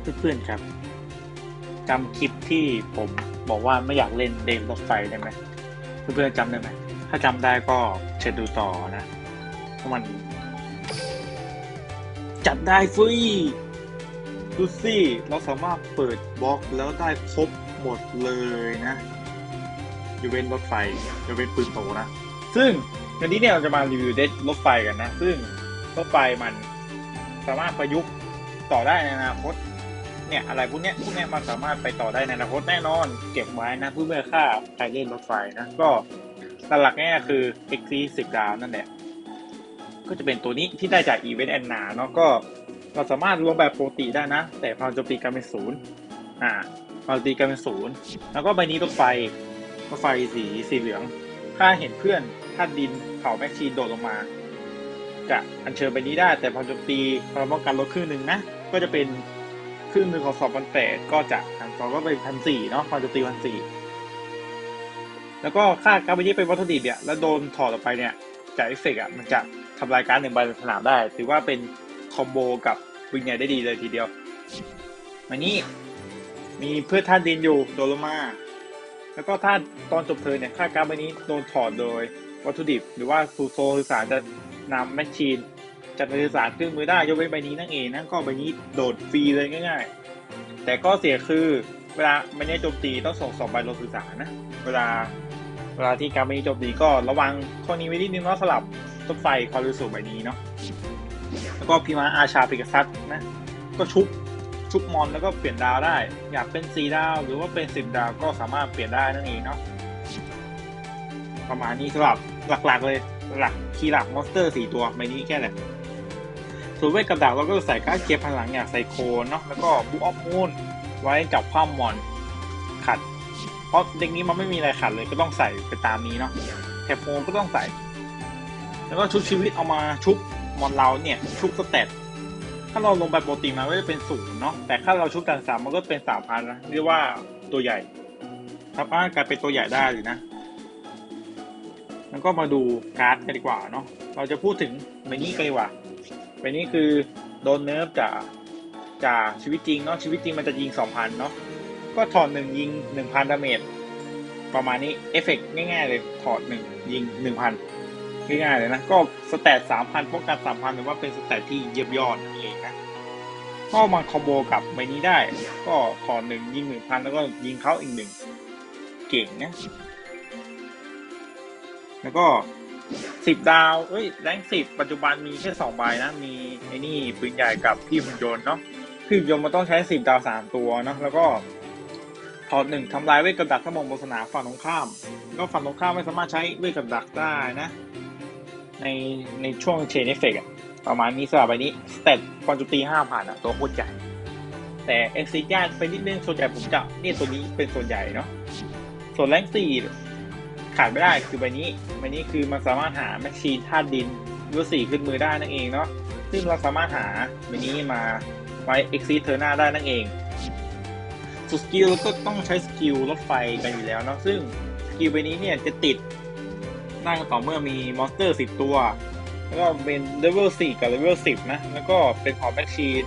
เพื่อนๆครับจำคลิปที่ผมบอกว่าไม่อยากเล่นเดนรถไฟได้ไหมเพื่อนๆจำได้ไหมถ้าจำได้ก็เชิญดูต่อนะเพราะมัน จัดได้ฟรีดูสิเราสามารถเปิดบล็อกแล้วได้ครบหมดเลยนะยกเว้นรถไฟยกเว้นปืนโตนะ ซึ่งวันนี้เนี่ยเราจะมารีวิวเดรถไฟกันนะ ซึ่งรถไฟมันสามารถประยุกต์ต่อได้ในอนาคต เนี่ยอะไรพวกเนี้ยพวกเนี้ยมันสามารถไปต่อได้ในอนาคตแน่นอน เก็บไว้นะเพื่อเมื่อค่าใครเล่นรถไฟนะก็หลักๆเนี่ยคือ x 1 0ดาวนั่นแหละก็จะเป็นตัวนี้ที่ได้จาก Event and Now เนาะก็เราสามารถรวมแบบปกติได้นะ แต่พลังโจมตีกลายเป็นศูนย์อ่าพลังโจมตีกลายเป็นศูนย์แล้วก็ใบนี้รถไฟรถไฟสีสีเหลือง ถ้าเห็นเพื่อนถ้าดินเผาแมชชีนโดดลงมา จะอัญเชิญใบนี้ได้แต่พลังโจมตีพลังป้องกันลดครึ่งหนึ่งนะก็จะเป็น ครึ่งหนึ่งของสองพันแปดก็จะทางสองก็เป็นพันสี่เนาะพลังโจมตีพันสี่แล้วก็ค่าการ์ดใบนี้เป็นวัตถุดิบเนี่ยแล้วโดนถอดออกไปเนี่ยจากเอฟเฟกต์อะมันจะทำลายการ์ดหนึ่งใบในสนามได้ ถือว่าเป็นคอมโบกับวิงใหญ่ได้ดีเลยทีเดียวอันนี้มีเพื่อท่านดินอยู่โดนลมา แล้วก็ถ้าตอนจบเทิร์เนี่ยค่าการ์ดใบนี้โดนถอดโดยวัตถุดิบ หรือว่าซูโซสื่อสารจะนำแมชชีน จากสื่อสารขึ้นมือได้ยกเว้นใบนี้นั่นเองนะก็ใบนี้โดดฟรีเลยง่าย ๆ แต่ก็เสียคือเวลาใบนี้โจมตีต้องส่งสองใบลงสื่อสารนะ เวลาเวลาที่การใบนี้โจมตีก็ระวังข้อนี้ไว้นิดนึงเนาะสลับต้นไฟความร็วสูงใบนี้เนาะแล้วก็พิมาอาชาปิกาซัสนะก็ชุบชุบมอนแล้วก็เปลี่ยนดาวได้ อยากเป็นสีดาวหรือว่าเป็นสิบดาวก็สามารถเปลี่ยนได้นั่นเองเนาะประมาณนี้สำหรับหลักๆเลยหลักคีย์หลักมอนสเตอร์สี่ตัวใบนี้แค่ไหน ส่วนเวทกับดาบเราก็ใส่การ์ดเกียร์พลังอย่างไซโคเนาะแล้วก็บูออฟมูนไว้จับความมอนขัด เพราะเด็กนี้มันไม่มีอะไรขัดเลยก็ต้องใส่ไปตามนี้เนาะแถบโฟมก็ต้องใส่ แล้วก็ชุบชีวิตเอามาชุบมอนเราเนี่ย ชุบสเตตถ้าเราลงแบบปกติมาก็จะเป็นศูนย์เนาะแต่ถ้าเราชุบกันสามมันก็เป็นสามพันนะเรียกว่าตัวใหญ่สามารถกลายเป็นตัวใหญ่ได้เลยนะแล้วก็มาดูการ์ดกันดีกว่าเนาะเราจะพูดถึงใบนี้กันดีกว่า ใบนี้คือโดนเนิร์ฟจากจากชีวิตจริงเนาะชีวิตจริงมันจะยิงสองพันเนาะก็ถอดหนึ่งยิงหนึ่งพันดาเมจประมาณนี้เอฟเฟกง่ายๆเลยถอดหนึ่งยิงหนึ่งพันง่ายๆเลยนะก็สแตทสามพันป้องกันสามพันหรือว่าเป็นสแตทที่เยี่ยมยอดนั่นเองนะก็มาคอมโบกับใบนี้ได้ ก็ถอดหนึ่งยิงหนึ่งพันแล้วก็ยิงเขาอีกหนึ่งเก่งนะแล้วก็ สิบดาวเอ้ยแรงสิบปัจจุบันมีแค่สองใบนะ มีไอ้นี่ปืนใหญ่กับพี่หุ่นยนต์เนาะพี่หุ่นยนต์มันต้องใช้สิบดาวสามตัวเนาะแล้วก็ถอดหนึ่งทำลายเวทกับดักถ้ามองบนสนามฝั่งตรงข้ามก็ฝั่งตรงข้ามไม่สามารถใช้เวทกับดักได้นะ ในในช่วงเชนเอฟเฟกอะประมาณนี้สำหรับใบนี้สเตตความจุตีห้าพันอะตัวโคตรใหญ่แต่เอ็กซิยากไปนิดนึงส่วนใหญ่ผมจะเนี่ยตัวนี้เป็นส่วนใหญ่เนาะส่วนแรงสี่ ขาดไม่ได้คือใบนี้ใบนี้คือมันสามารถหาแมชชีนธาตุดินรูสี่ขึ้นมือได้นั่นเองเนาะซึ่งเราสามารถหาใบนี้มาไว้ exit เทอร์หน้าได้นั่นเองสกิลก็ต้องใช้สกิลรถไฟกันอยู่แล้วเนาะซึ่งสกิลใบนี้เนี่ยจะติดได้ก็ต่อเมื่อมีมอนสเตอร์สิบตัว แล้วก็เป็นเลเวลสี่กับเลเวลสิบนะ แล้วก็เป็นของแมชชีน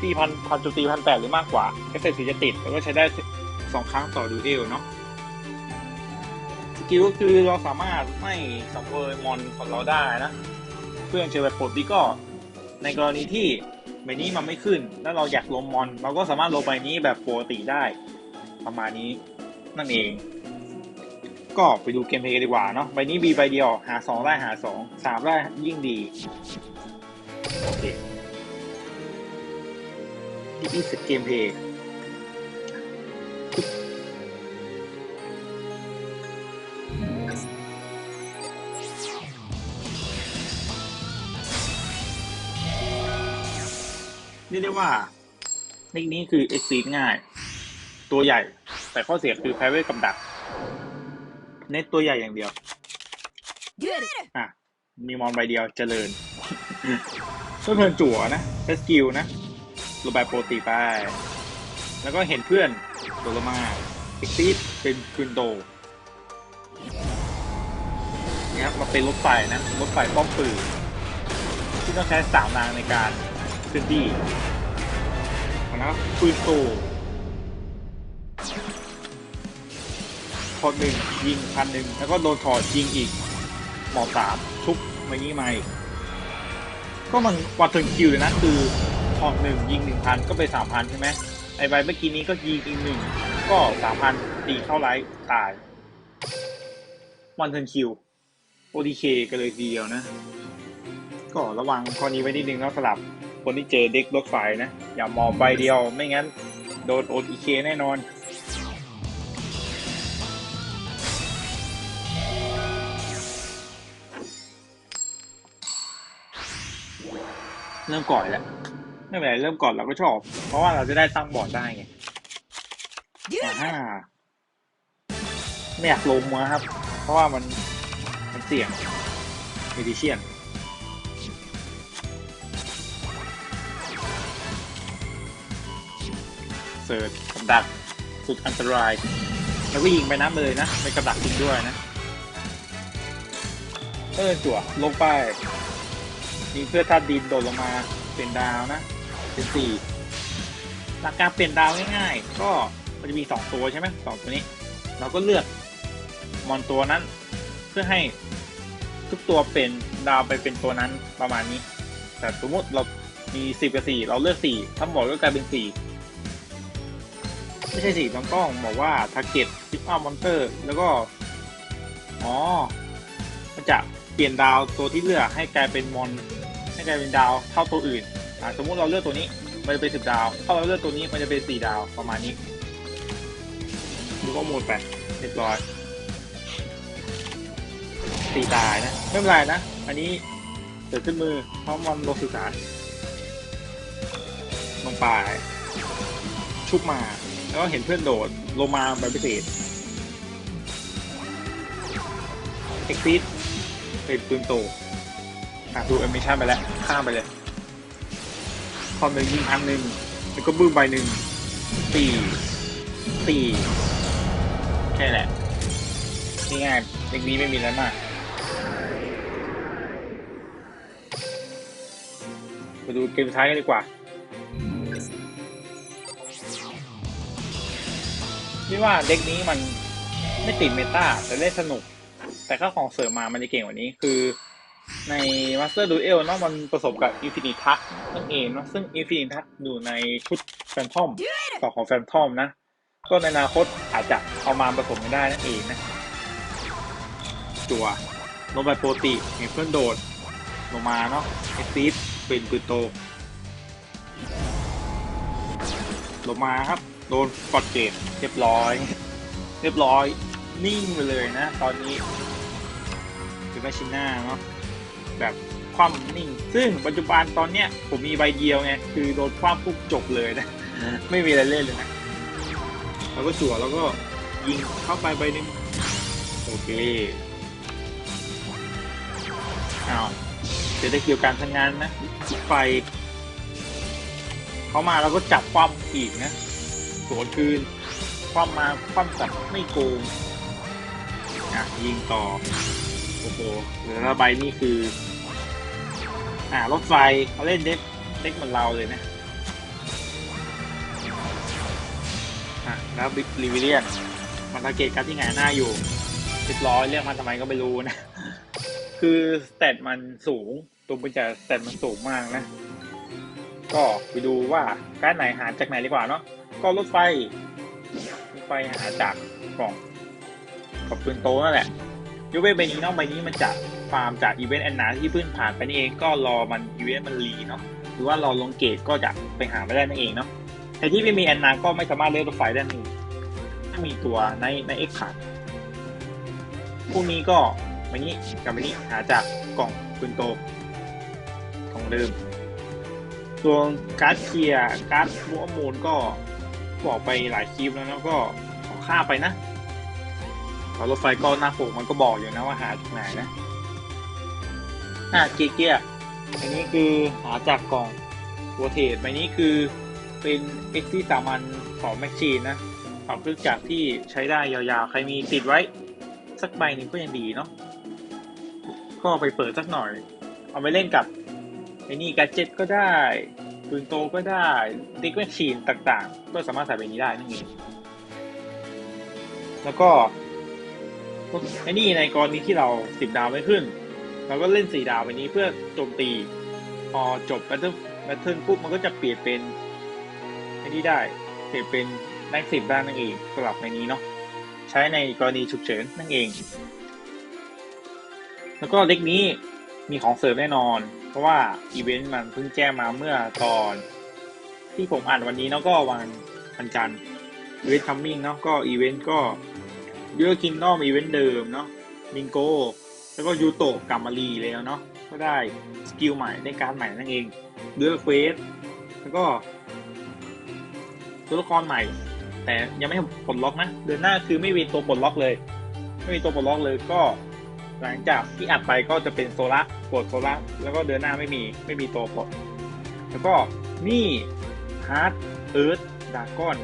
ที่พันพันจุดตีพันแปดหรือมากกว่าเอฟเฟกต์ถึงจะติด แล้วก็ใช้ได้สองครั้งต่อดูเอลเนาะ กิลคือเราสามารถไม่สังเวยมอนของเราได้นะ เพื่อเชิญแบบปลดนี้ก็ ในกรณีที่ใบนี้มันไม่ขึ้น แล้วเราอยากลงมอน เราก็สามารถลงใบนี้แบบปกติได้ ประมาณนี้นั่นเอง ก็ไปดูเกมเพลย์กันดีกว่าเนาะใบนี้มีใบเดียวหาสองได้หาสองสามได้ยิ่งดี โอเคนี่คือเกมเพลย์ รียกได้ว่าเทคนี้คือ exceed ง่าย ตัวใหญ่ แต่ข้อเสียคือแพ้เวทกับดัก เน้นตัวใหญ่อย่างเดียว อะ มีมอนใบเดียวเจริญก็เทิร์นจั่วนะใช้สกิลนะลงไปโปรตีไป แล้วก็เห็นเพื่อนโดนลงมา exceed เป็นคืนโดเนี่ยครับมาเป็นรถไฟนะ รถไฟป้อมปืนที่ต้องใช้สามนางในการ เคลื่อนที่ทำไมนะครับปืนโตพอหนึ่งยิงพันหนึ่งแล้วก็โดนถอดยิงอีก หมอสามชุบมานี้มาอีกก็มันวัดถึงคิวเลยนะคือถอดหนึ่งยิงหนึ่งพันก็ไปสามพันใช่ไหมไอใบเมื่อกี้นี้ก็ยิงอีกหนึ่งก็สามพันตีเข้าไลท์ตายวันเทิร์นคิว ODK กันเลยทีเดียวนะ ก็ระวังข้อนี้ไว้นิดนึงนะสำหรับ คนที่เจอเด็กรถไฟนะ อย่ามองใบเดียวไม่งั้น โดน ODK แน่นอนเริ่มก่อนแล้วไม่เป็นไรเริ่มก่อนเราก็ชอบ เพราะว่าเราจะได้ตั้งบอร์ดได้ไงอ่าไม่อยากลงมาครับ เพราะว่ามันมันเสี่ยงเมดิเชียน เสิร์ชกับดักสุดอันตราย แล้วก็ยิงไปน้ำเลยนะไม่กับดักจริงด้วยนะเออจั่วลงไปยิงเพื่อทัดดินโดดลงมาเป็นดาวนะเป็นสี่หลักการเปลี่ยนดาวง่ายๆ ก็มันจะมีสองตัวใช่ไหมสองตัวนี้ เราก็เลือกมอนตัวนั้น เพื่อให้ทุกตัวเป็นดาวไปเป็นตัวนั้นประมาณนี้ แต่สมมติเรามีสิบกับสี่เราเลือกสี่ทั้งหมดก็กลายเป็นสี่ ไม่ใช่สี่ต้องต้องบอกว่า target pick up monster แล้วก็ อ๋อ มันจะเปลี่ยนดาวตัวที่เลือกให้กลายเป็นมอน ให้กลายเป็นดาวเท่าตัวอื่นอ่าสมมุติเราเลือกตัวนี้ มันจะเป็นสิบดาว ถ้าเราเลือกตัวนี้มันจะเป็นสี่ดาวประมาณนี้ดูข้อมูลไปเรียบร้อยตีตายนะไม่เป็นไรนะ อันนี้เกิดขึ้นมือเพราะมันลงสื่อสารลงไปชุบมา แล้วก็เห็นเพื่อนโดดลงมาแบบพิเศษเอ็กซิสเป็นปืนโตอะดูแอนิเมชันไปแล้ว ข้ามไปเลยคอมหนึ่งยิงพันหนึ่งแล้วก็บึ้มใบหนึ่งตีตีแค่แหละนี่ง่ายเด็กนี้ไม่มีอะไรมากมาดูเกมสุดท้ายกันดีกว่า นี่ว่าเด็กนี้มันไม่ติดเมตาแต่เล่นสนุก แต่ข้าของเสริมมามันจะเก่งกว่านี้คือใน Master Duel เอลนาะมันผสมกับ Infinite Touch นั่นเองเนาะซึ่ง Infinite Touch อยู่ในชุด Phantom ต่อของ Phantom นะ ก็ในอนาคตอาจจะเอามาผสมกันได้นั่นเองนะตัวลงไปโปรติเห็นเพื่อนโดด ลงมาเนาะเอซีฟเป็นปืนโตลงมาครับ ดนกดเกตเรียบร้อย เรียบร้อย นิ่งไปเลยนะ ตอนนี้เป็นแมชชิน่าเนาะแบบคว่ำนิ่ง ซึ่งปัจจุบันตอนเนี้ยผมมีใบเดียวไง คือโดนคว่ำปุ๊บจบเลยนะ ไม่มีอะไรเล่นเลยนะ แล้วก็จั่วแล้วก็ยิงเข้าไปใบหนึ่งโอเคอ้าวเดี๋ยวได้เกี่ยวกับการทำงานนะจิดไฟเขามาแล้วก็จับความอีกนะ สวนคืนความมาความสัตว์ไม่โกงอะยิงต่อ โอ้โหเหลือละใบนี่คือ อ่ารถไฟเขาเล่นเด็กเด็กเหมือนเราเลยนะอะแล้วบิ๊กลิวิเลียนมันสังเกตการที่หงายหน้าอยู่เรียบร้อยเรียกมันทำไมก็ไม่รู้นะ คือสเตตมันสูงตัวมันจะสเตตมันสูงมากนะ ก็ไปดูว่าการไหนหาจากไหนดีกว่าเนาะ ก็รถไฟรถไฟหาจากกล่องกับปืนโตนั่นแหละยกเว้นใบนี้เนาะใบนี้มันจะฟาร์มจากอีเวนต์แอนนาที่เพิ่งผ่านไปนี่เองก็รอมันอีเวนต์มันรีเนาะหรือว่ารอลงเกตก็จะไปหาไม่ได้นั่นเองเนาะแต่ที่ไม่มีแอนนาก็ไม่สามารถเลือกรถไฟได้นี่ถ้ามีตัวในในเอ็กขาดพวกนี้ก็วันนี้กับวันนี้หาจากกล่องปืนโตของเดิมส่วนการ์ดเคลียร์การ์ดมัวมูลก็ บอกไปหลายคลิปแล้วนะก็ขอค่าไปนะขอรถไฟก็หน้าปกมันก็บอกอยู่นะว่าหาจากไหนนะอะเกียร์เกียร์อันนี้คือหาจากกล่องโวเทสใบนี้คือเป็นเอ็กซี่สามัญของแมชชีนนะปรับเครื่องจักรที่ใช้ได้ยาวๆ ใครมีติดไว้สักใบหนึ่งก็ยังดีเนาะก็เอาไปเปิดสักหน่อย เอาไปเล่นกับไอ้นี่กัจเจ็ตก็ได้ ปืนโตก็ได้ดิกแมชชีนต่างๆ ก็สามารถใส่ไปนี้ได้นั่นเองแล้วก็ไอ้นี่ในกรณีที่เราสิบดาวไม่ขึ้น เราก็เล่นสี่ดาวไปนี้เพื่อโจมตี พอจบแบทเทิลแบทเทิลปุ๊บมันก็จะเปลี่ยนเป็นไอ้นี่ได้ เปลี่ยนเป็นแรงสิบด้นั่นเองสำหรับในนี้เนาะใช้ในกรณีฉุกเฉินนั่นเอง แล้วก็เล็กนี้มีของเสริมแน่นอน เพราะว่าอีเวนต์มันเพิ่งแจ้งมาเมื่อตอน ที่ผมอ่านวันนี้เนาะก็วันวันจันทร์อีเวนต์คัมมิ่งเนาะก็อีเวนต์ก็เยอะกินนอมอีเวนต์เดิมเนาะมิงโกแล้วก็ยูโตะกลับมารีแล้วเนาะก็ได้สกิลใหม่ได้การใหม่นั่นเองเลือเควสแล้วก็ตัวละครใหม่ แต่ยังไม่ปลดล็อกนะ เดือนหน้าคือไม่มีตัวปลดล็อกเลย ไม่มีตัวปลดล็อกเลยก็ หลังจากที่อัดไปก็จะเป็นโซล่าปลดโซล่าแล้วก็เดือนหน้าไม่มีไม่มีตัวปลดแล้วก็นี่ฮาร์ดเอิร์ธดากอน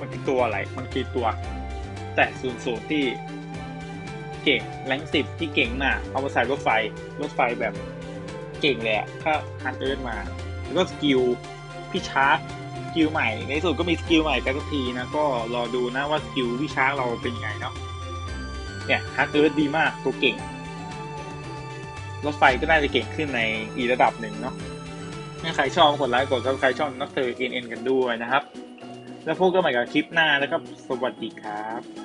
มันคือตัวอะไร มันคือตัว แต่ศูนย์ศูนย์ที่เก่งแรงสิบที่เก่งมากเอามาใส่รถไฟรถไฟแบบเก่งเลยอะถ้าฮันเอิร์ธมา แล้วก็สกิลพี่ชาร์กสกิลใหม่ ในสุดก็มีสกิลใหม่กันสักทีนะ ก็รอดูนะว่าสกิลพี่ชาร์กเราเป็นยังไงเนาะ เนี่ยฮักเอิร์ธดีมากตัวเก่ง รถไฟก็น่าจะเก่งขึ้นในอีกระดับหนึ่งเนาะถ้าใครชอบกดไลค์กดซับสไครต์ช่องนักเตอร์เอ็นเอ็นกันด้วยนะครับ แล้วพบกันใหม่กับคลิปหน้าแล้วก็สวัสดีครับ